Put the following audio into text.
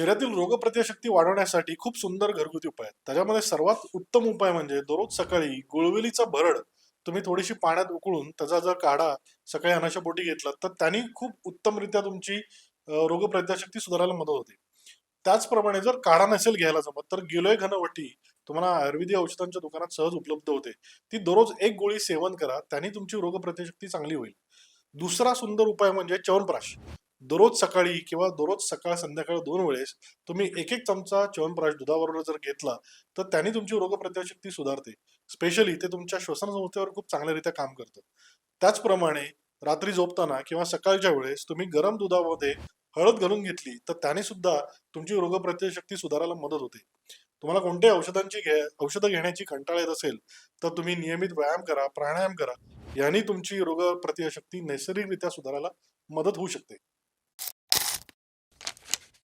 शरीरातील रोगप्रतिशक्ती वाढवण्यासाठी खूप सुंदर घरगुती उपाय आहेत. त्याच्यामध्ये सर्वात उत्तम उपाय म्हणजे दररोज सकाळी गुळवेलीचा भरड तुम्ही थोडीशी पाण्यात उकळून त्याचा जर काढा सकाळी अनाशा पोटी घेतला तर त्यांनी खूप उत्तमरित्या तुमची रोगप्रतिशक्ती सुधारायला मदत होते. त्याचप्रमाणे जर काढा नसेल घ्यायला जमत तर गिलोय घनवटी तुम्हाला आयुर्वेदिक औषधांच्या दुकानात सहज उपलब्ध होते. ती दररोज एक गोळी सेवन करा त्याने तुमची रोगप्रतिशक्ती चांगली होईल. दुसरा सुंदर उपाय म्हणजे च्यवनप्राश दररोज सकाळी किंवा दररोज सकाळ संध्याकाळ दोन वेळेस तुम्ही एक एक चमचा च्यवनप्राश दुधाबरोबर जर घेतला तर त्याने तुमची रोगप्रतिशक्ती सुधारते. स्पेशली ते तुमच्या श्वसन संस्थेवर खूप चांगल्यारीत्या काम करतं. त्याचप्रमाणे रात्री झोपताना किंवा सकाळच्या वेळेस तुम्ही गरम दुधामध्ये हळद घालून घेतली तर त्याने सुद्धा तुमची रोगप्रतिशक्ती सुधारायला मदत होते. तुम्हाला कोणत्याही औषधांची घे औषधं घेण्याची कंटाळा येत असेल तर तुम्ही नियमित व्यायाम करा प्राणायाम करा. यांनी तुमची रोगप्रतिशक्ती नैसर्गिकरित्या सुधारायला मदत होऊ शकते.